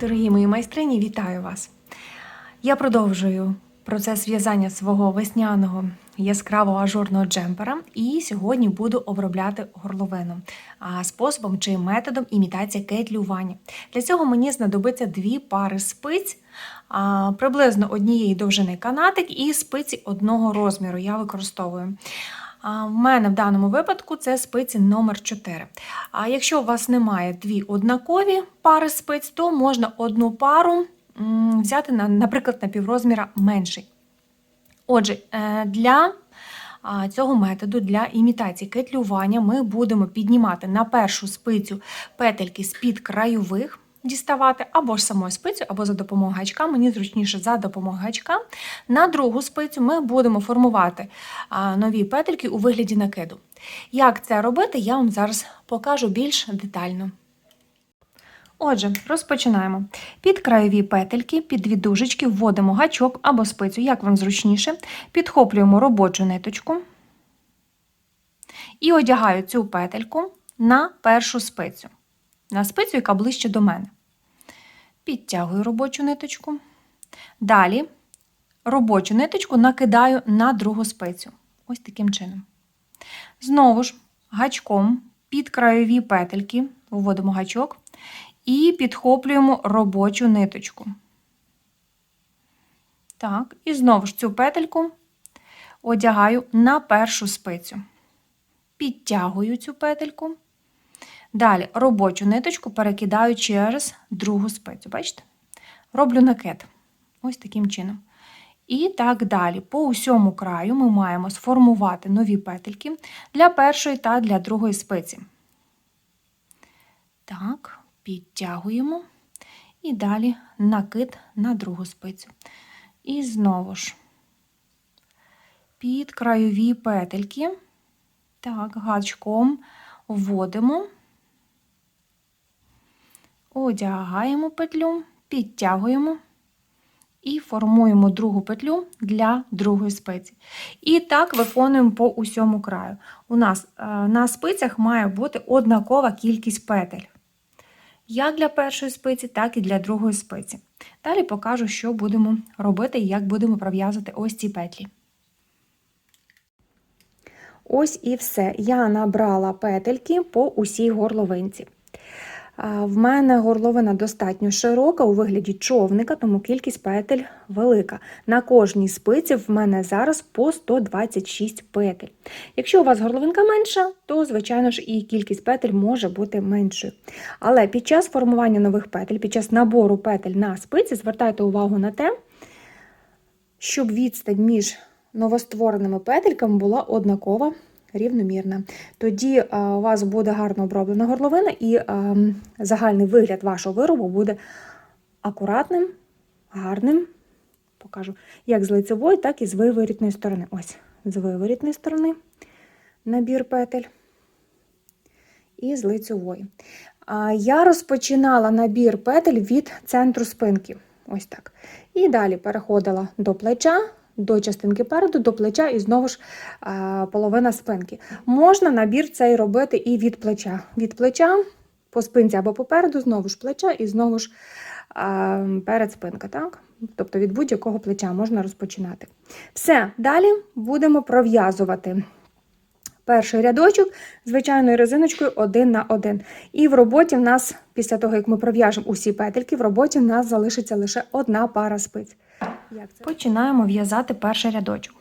Дорогі мої майстрині, вітаю вас! Я продовжую процес в'язання свого весняного яскравого ажурного джемпера і сьогодні буду обробляти горловину способом чи методом імітації кетлювання. Для цього мені знадобиться дві пари спиць, приблизно однієї довжини канатик і спиці одного розміру я використовую. В мене в даному випадку це спиці номер 4. А якщо у вас немає дві однакові пари спиць, то можна одну пару взяти, на, наприклад, на піврозміра менший. Отже, е, для цього методу, для імітації кетлювання, ми будемо піднімати на першу спицю петельки з-під крайових, діставати або ж самою спицю, або за допомогою гачка. Мені зручніше за допомогою гачка. На другу спицю ми будемо формувати нові петельки у вигляді накиду. Як це робити, я вам зараз покажу більш детально. Отже, розпочинаємо. Під краєві петельки, під дві дужечки вводимо гачок або спицю, як вам зручніше, підхоплюємо робочу ниточку і одягаю цю петельку на першу спицю, на спицю, яка ближче до мене. Підтягую робочу ниточку. Далі робочу ниточку накидаю на другу спицю. Ось таким чином. Знову ж гачком під краєві петельки вводимо гачок і підхоплюємо робочу ниточку. Так, і знову ж цю петельку одягаю на першу спицю. Підтягую цю петельку. Далі робочу ниточку перекидаю через другу спицю. Бачите? Роблю накид. Ось таким чином. І так далі. По усьому краю ми маємо сформувати нові петельки для першої та для другої спиці. Так, підтягуємо. І далі накид на другу спицю. І знову ж під краєві петельки. Так, гачком вводимо, одягаємо петлю, підтягуємо і формуємо другу петлю для другої спиці. І так виконуємо по усьому краю. У нас е, на спицях має бути однакова кількість петель. Як для першої спиці, так і для другої спиці. Далі покажу, що будемо робити і як будемо пров'язувати ось ці петлі. Ось і все. Я набрала петельки по усій горловинці. В мене горловина достатньо широка у вигляді човника, тому кількість петель велика. На кожній спиці в мене зараз по 126 петель. Якщо у вас горловинка менша, то, звичайно ж, і кількість петель може бути меншою. Але під час формування нових петель, під час набору петель на спиці, звертайте увагу на те, щоб відстань між новоствореними петельками була однакова рівномірна. Тоді у вас буде гарно оброблена горловина, і загальний вигляд вашого виробу буде акуратним, гарним. Покажу, як з лицевої, так і з виворітної сторони. Ось, з виворітної сторони набір петель. І з лицевої. Я розпочинала набір петель від центру спинки. Ось так. І далі переходила до плеча, до частинки переду, до плеча і знову ж половина спинки. Можна набір цей робити і від плеча. Від плеча по спинці або попереду, знову ж плеча, і знову ж перед спинка. так? Тобто від будь-якого плеча можна розпочинати. Все, далі будемо пров'язувати. Перший рядочок звичайною резиночкою один на один. І в роботі в нас, після того, як ми пров'яжемо усі петельки, в роботі в нас залишиться лише одна пара спиць. Починаємо в'язати перший рядочок.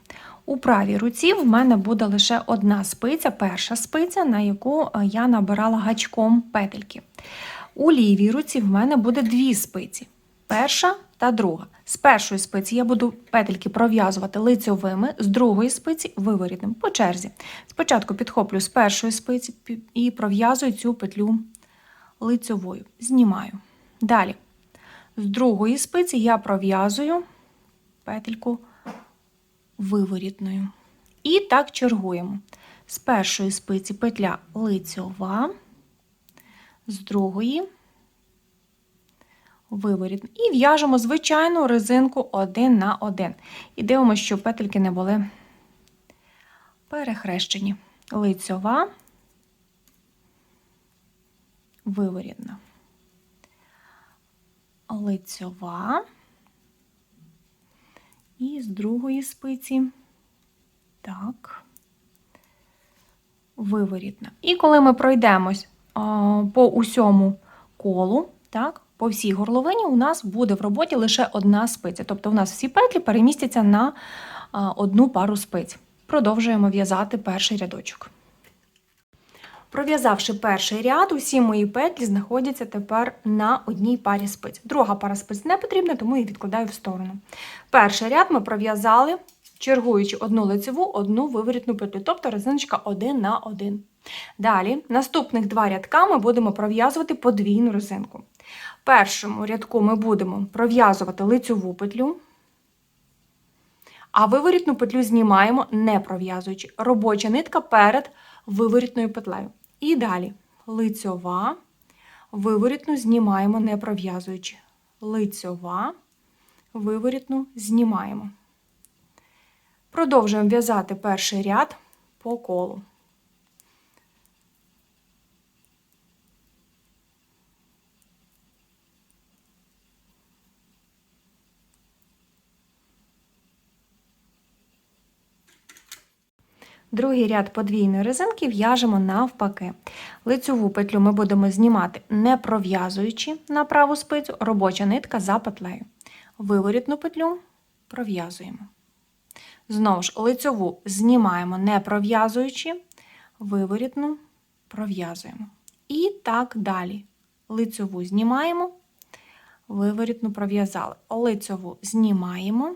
У правій руці в мене буде лише одна спиця, перша спиця, на яку я набирала гачком петельки. У лівій руці в мене буде дві спиці. Перша та друга. З першої спиці я буду петельки пров'язувати лицьовими, з другої спиці виворітним по черзі. Спочатку підхоплю з першої спиці і пров'язую цю петлю лицьовою. Знімаю. Далі, з другої спиці я пров'язую петельку виворітною. І так чергуємо. З першої спиці петля лицьова, з другої виворітна. І в'яжемо звичайну резинку один на один. І дивимося, щоб петельки не були перехрещені. Лицьова, виворітна. лицьова. І з другої спиці. Так. Виворітна. І коли ми пройдемось по усьому колу, так, по всій горловині, у нас буде в роботі лише одна спиця. Тобто у нас всі петлі перемістяться на одну пару спиць. Продовжуємо в'язати перший рядочок. Пров'язавши перший ряд, усі мої петлі знаходяться тепер на одній парі спиць. Друга пара спиць не потрібна, тому її відкладаю в сторону. Перший ряд ми пров'язали, чергуючи одну лицеву, одну виворітну петлю, тобто резиночка 1 на 1. Далі, наступних два рядка ми будемо пров'язувати подвійну резинку. Першому рядку ми будемо пров'язувати лицеву петлю, а виворітну петлю знімаємо, не пров'язуючи. Робоча нитка перед виворітною петлею. І далі лицьова, виворітну знімаємо, не пров'язуючи. Лицьова, виворітну знімаємо. Продовжуємо в'язати перший ряд по колу. Другий ряд подвійної резинки в'яжемо навпаки. Лицьову петлю ми будемо знімати не пров'язуючи на праву спицю, робоча нитка за петлею. Виворітну петлю пров'язуємо. Знову ж, лицьову знімаємо не пров'язуючи, виворітну пров'язуємо. І так далі. Лицьову знімаємо, виворітну пров'язали. Лицьову знімаємо,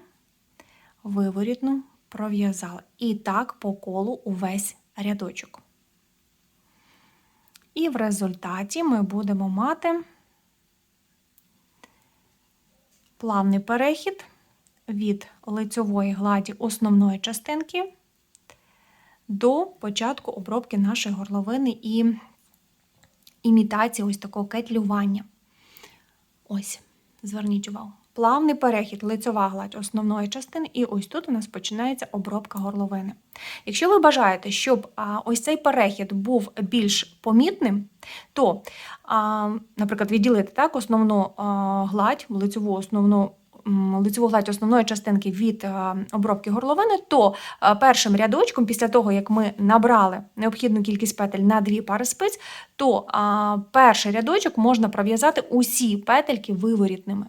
виворітну пров'язали. І так по колу увесь рядочок. І в результаті ми будемо мати плавний перехід від лицьової гладі основної частинки до початку обробки нашої горловини і імітації ось такого кетлювання. Ось, зверніть увагу. Плавний перехід, лицьова гладь основної частини, і ось тут у нас починається обробка горловини. Якщо ви бажаєте, щоб ось цей перехід був більш помітним, то, наприклад, відділити так, основну гладь, лицьову основну. Лицеву гладь основної частинки від обробки горловини, то першим рядочком, після того, як ми набрали необхідну кількість петель на дві пари спиць, то перший рядочок можна пров'язати усі петельки виворітними.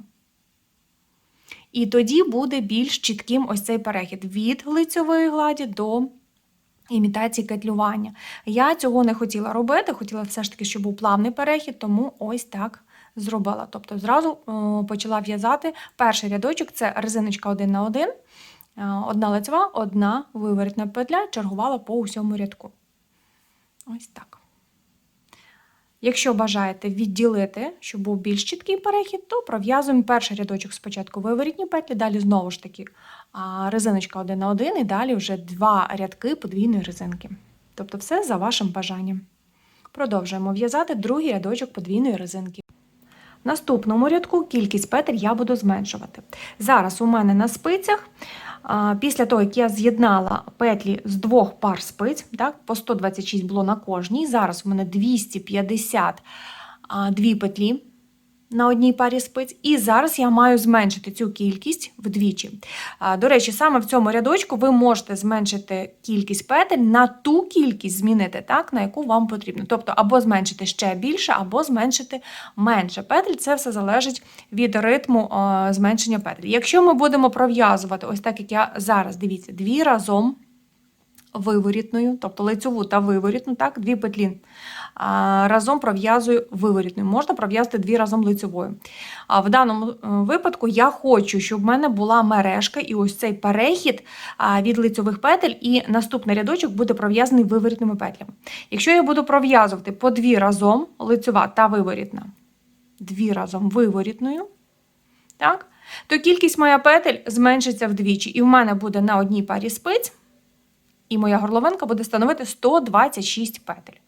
І тоді буде більш чітким ось цей перехід від лицьової гладі до імітації кетлювання. Я цього не хотіла робити, хотіла все ж таки, щоб був плавний перехід, тому ось так зробила. Тобто зразу о, почала в'язати перший рядочок це резиночка 1 на 1, одна лицева, одна виворітна петля, чергувала по усьому рядку. Ось так. Якщо бажаєте відділити, щоб був більш чіткий перехід, то пров'язуємо перший рядочок спочатку виворітні петлі, далі знову ж таки резиночка 1 на 1 і далі вже два рядки подвійної резинки. Тобто все за вашим бажанням. Продовжуємо в'язати другий рядочок подвійної резинки. В наступному рядку кількість петель я буду зменшувати. Зараз у мене на спицях, після того, як я з'єднала петлі з двох пар спиць, так, по 126 було на кожній. Зараз у мене 252 петлі на одній парі спиць. І зараз я маю зменшити цю кількість вдвічі. До речі, саме в цьому рядочку ви можете зменшити кількість петель на ту кількість змінити, так, на яку вам потрібно. Тобто, або зменшити ще більше, або зменшити менше петель. Це все залежить від ритму зменшення петель. Якщо ми будемо пров'язувати, ось так як я зараз, дивіться, дві разом. Виворітною, тобто лицьову та виворітну, так, дві петлі разом пров'язую виворітною. Можна пров'язати дві разом лицьовою. А в даному е, випадку я хочу, щоб в мене була мережка, і ось цей перехід від лицьових петель, і наступний рядочок буде пров'язаний виворітними петлями. Якщо я буду пров'язувати по дві разом лицьова та виворітна, дві разом виворітною, так, то кількість моя петель зменшиться вдвічі, і в мене буде на одній парі спиць і моя горловинка буде становити 126 петель.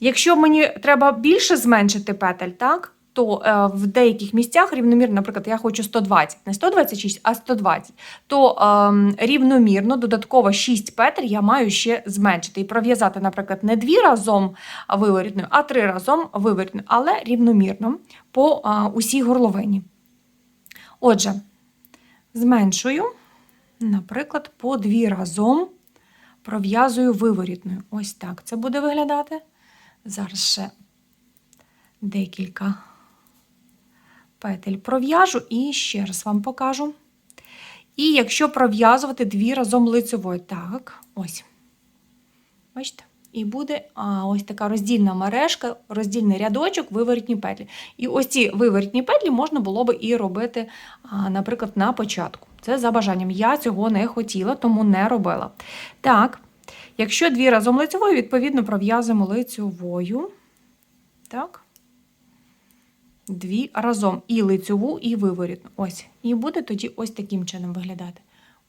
Якщо мені треба більше зменшити петель, так, то е, в деяких місцях рівномірно, наприклад, я хочу 120, не 126, а 120, то е, рівномірно додатково 6 петель я маю ще зменшити і пров'язати, наприклад, не дві разом виворітною, а три разом виворітною, але рівномірно по е, усій горловині. Отже, зменшую, наприклад, по дві разом пров'язую виворітною. Ось так це буде виглядати. Зараз ще декілька петель пров'яжу і ще раз вам покажу. І якщо пров'язувати дві разом лицевою, так, ось. Бачите? І буде а, ось така роздільна мережка, роздільний рядочок, виворітні петлі. І ось ці виворітні петлі можна було би і робити, а, наприклад, на початку. Це за бажанням. Я цього не хотіла, тому не робила. Так, якщо дві разом лицевою, відповідно, пров'язуємо лицевою. Так. Дві разом і лицеву, і виворітну. Ось. І буде тоді ось таким чином виглядати.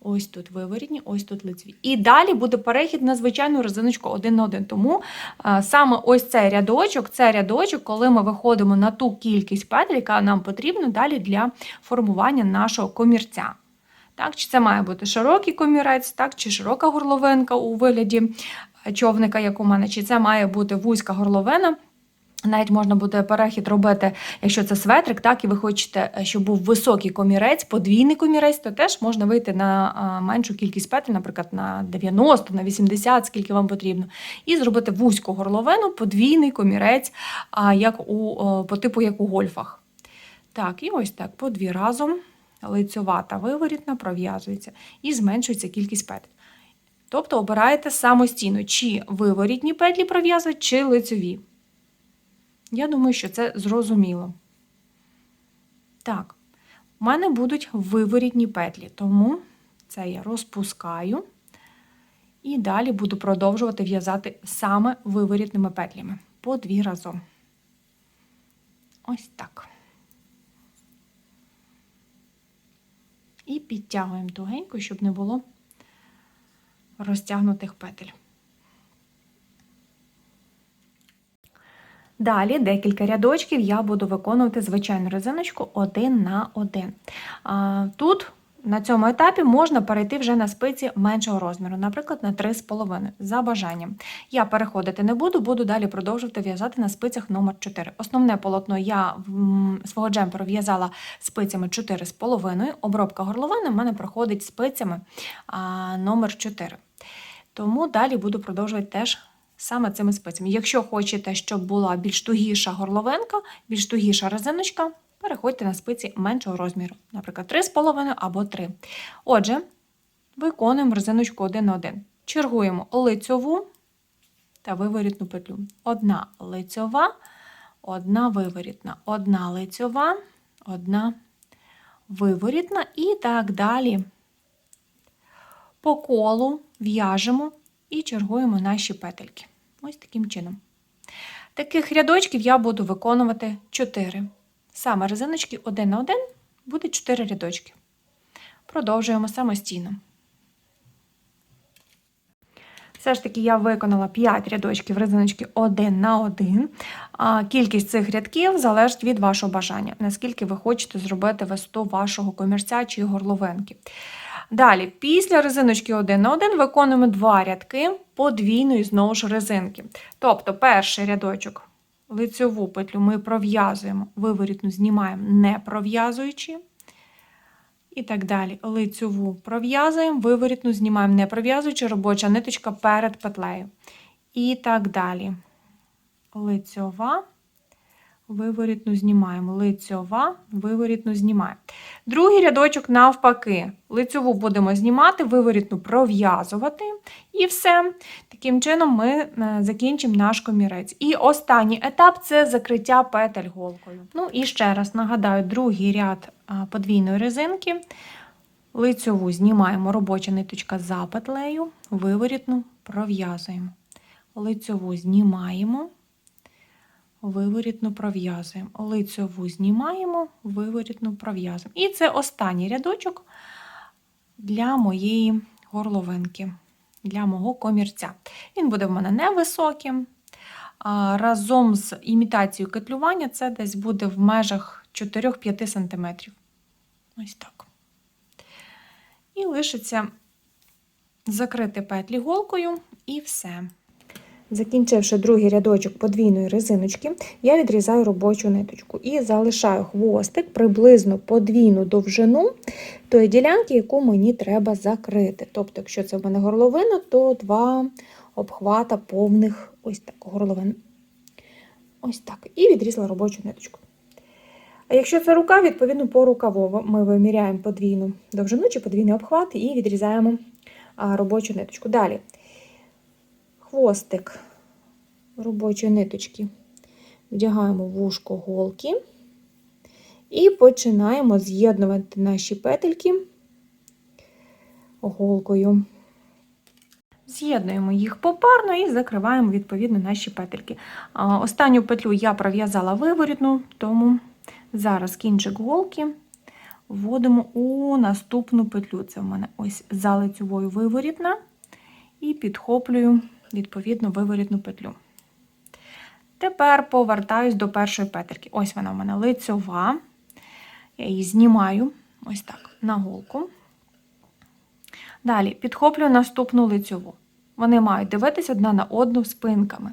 Ось тут виворітні, ось тут лицеві. І далі буде перехід на звичайну резиночку один на один. Тому а, саме ось цей рядочок, це рядочок, коли ми виходимо на ту кількість петель, яка нам потрібна далі для формування нашого комірця. Так, Чи це має бути широкий комірець, так, чи широка горловинка у вигляді човника, як у мене, чи це має бути вузька горловина. Навіть можна буде перехід робити, якщо це светрик, так? І ви хочете, щоб був високий комірець, подвійний комірець, то теж можна вийти на меншу кількість петель, наприклад, на 90, на 80, скільки вам потрібно, і зробити вузьку горловину, подвійний комірець, як у, по типу як у гольфах. Так, і ось так, по дві разом лицьова та виворітна пров'язується і зменшується кількість петель. Тобто обираєте самостійно, чи виворітні петлі пров'язувати, чи лицьові. Я думаю, що це зрозуміло. Так, у мене будуть виворітні петлі, тому це я розпускаю. І далі буду продовжувати в'язати саме виворітними петлями по дві разом. Ось так. І підтягуємо тугенько, щоб не було розтягнутих петель. Далі декілька рядочків я буду виконувати звичайну резиночку один на один. Тут на цьому етапі можна перейти вже на спиці меншого розміру, наприклад, на 3,5 за бажанням. Я переходити не буду, буду далі продовжувати в'язати на спицях номер 4 Основне полотно я свого джемперу в'язала спицями 4,5. Обробка горловини в мене проходить спицями номер 4 Тому далі буду продовжувати теж саме цими спицями. Якщо хочете, щоб була більш тугіша горловинка, більш тугіша резиночка, переходьте на спиці меншого розміру, наприклад, 3,5 або 3. Отже, виконуємо резиночку один на один. Чергуємо лицьову та виворітну петлю. Одна лицьова, одна виворітна, одна лицьова, одна виворітна і так далі. По колу в'яжемо і чергуємо наші петельки. Ось таким чином. Таких рядочків я буду виконувати 4. Саме резиночки один на один буде 4 рядочки. Продовжуємо самостійно. Все ж таки, я виконала 5 рядочків резиночки один на один. А кількість цих рядків залежить від вашого бажання, наскільки ви хочете зробити висоту вашого комірця чи горловинки. Далі, після резиночки 1 на 1 виконуємо два рядки подвійної знову ж резинки. Тобто, перший рядочок лицьову петлю ми пров'язуємо, виворітну знімаємо, не пров'язуючи. І так далі. Лицьову пров'язуємо, виворітну знімаємо, не пров'язуючи, робоча ниточка перед петлею. І так далі. Лицьова виворітну знімаємо. Лицьова, виворітну знімаємо. Другий рядочок навпаки. Лицьову будемо знімати, виворітну пров'язувати. І все. Таким чином ми е, закінчимо наш комірець. І останній етап це закриття петель голкою. Ну і ще раз нагадаю, другий ряд подвійної резинки. Лицьову знімаємо робоча ниточка за петлею, виворітну пров'язуємо. Лицьову знімаємо виворітну пров'язуємо. Лицьову знімаємо, виворітну пров'язуємо. І це останній рядочок для моєї горловинки, для мого комірця. Він буде в мене невисоким, разом з імітацією кетлювання це десь буде в межах 4-5 см. Ось так. І лишиться закрити петлі голкою і все. Закінчивши другий рядочок подвійної резиночки, я відрізаю робочу ниточку і залишаю хвостик приблизно подвійну довжину тої ділянки, яку мені треба закрити. Тобто, якщо це в мене горловина, то два обхвата повних ось так горловин. Ось так. І відрізала робочу ниточку. А якщо це рука, відповідно по рукаву ми виміряємо подвійну довжину чи подвійний обхват і відрізаємо робочу ниточку. Далі хвостик робочої ниточки вдягаємо в вушко голки і починаємо з'єднувати наші петельки голкою. З'єднуємо їх попарно і закриваємо відповідно наші петельки. Останню петлю я пров'язала виворітну, тому зараз кінчик голки вводимо у наступну петлю. Це в мене ось за лицьовою виворітна, і підхоплюю відповідно виворітну петлю. Тепер повертаюсь до першої петельки. Ось вона в мене лицьова. Я її знімаю ось так, на голку. Далі підхоплюю наступну лицьову. Вони мають дивитися одна на одну спинками.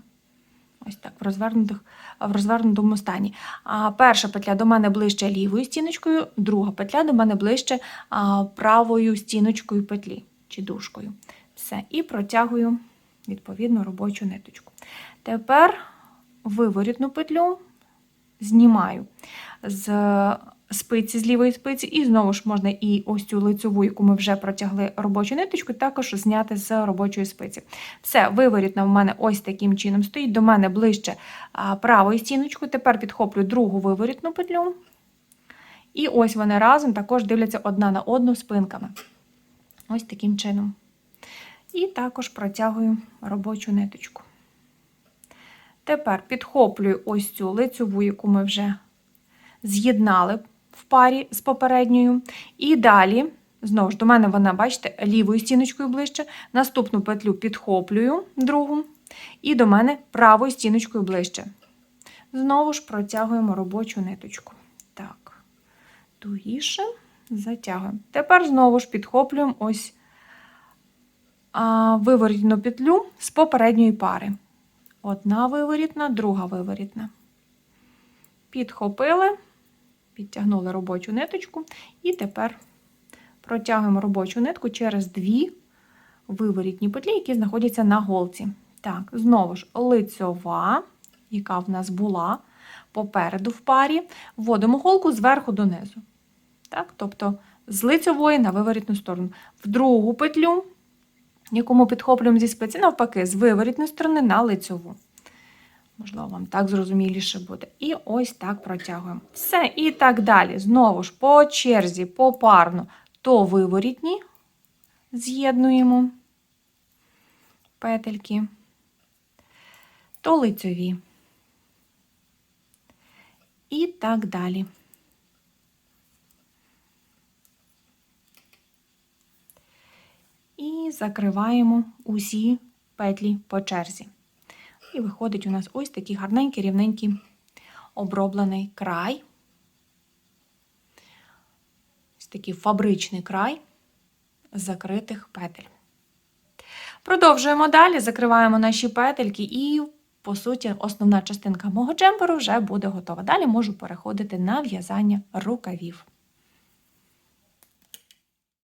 Ось так, в, розвернутих, в розвернутому стані. А перша петля до мене ближче лівою стіночкою, друга петля до мене ближче правою стіночкою петлі чи дужкою. Все. І протягую відповідно робочу ниточку. Тепер виворітну петлю знімаю з спиці, з лівої спиці, і знову ж можна і ось цю лицьову, яку ми вже протягли робочу ниточку, також зняти з робочої спиці. Все, виворітна в мене ось таким чином стоїть, до мене ближче а, правою стіночкою. Тепер підхоплю другу виворітну петлю. І ось вони разом також дивляться одна на одну спинками. Ось таким чином. І також протягую робочу ниточку. Тепер підхоплюю ось цю лицьову, яку ми вже з'єднали в парі з попередньою. І далі, знову ж до мене вона, бачите, лівою стіночкою ближче. Наступну петлю підхоплюю другу, і до мене правою стіночкою ближче. Знову ж протягуємо робочу ниточку. Так, тугіше затягуємо. Тепер знову ж підхоплюємо ось виворітну петлю з попередньої пари. Одна виворітна, друга виворітна. Підхопили, підтягнули робочу ниточку, і тепер протягуємо робочу нитку через дві виворітні петлі, які знаходяться на голці. Так, знову ж лицьова, яка в нас була попереду в парі, вводимо голку зверху донизу. Так, тобто з лицьової на виворітну сторону. В другу петлю яку ми підхоплюємо зі спиці, навпаки, з виворітної сторони на лицьову. Можливо, вам так зрозуміліше буде. І ось так протягуємо. Все, і так далі. Знову ж по черзі, попарно, то виворітні з'єднуємо петельки, то лицьові. І так далі. і закриваємо усі петлі по черзі. І виходить у нас ось такий гарненький, рівненький оброблений край. Ось такий фабричний край закритих петель. Продовжуємо далі, закриваємо наші петельки, і, по суті, основна частинка мого джемперу вже буде готова. Далі можу переходити на в'язання рукавів.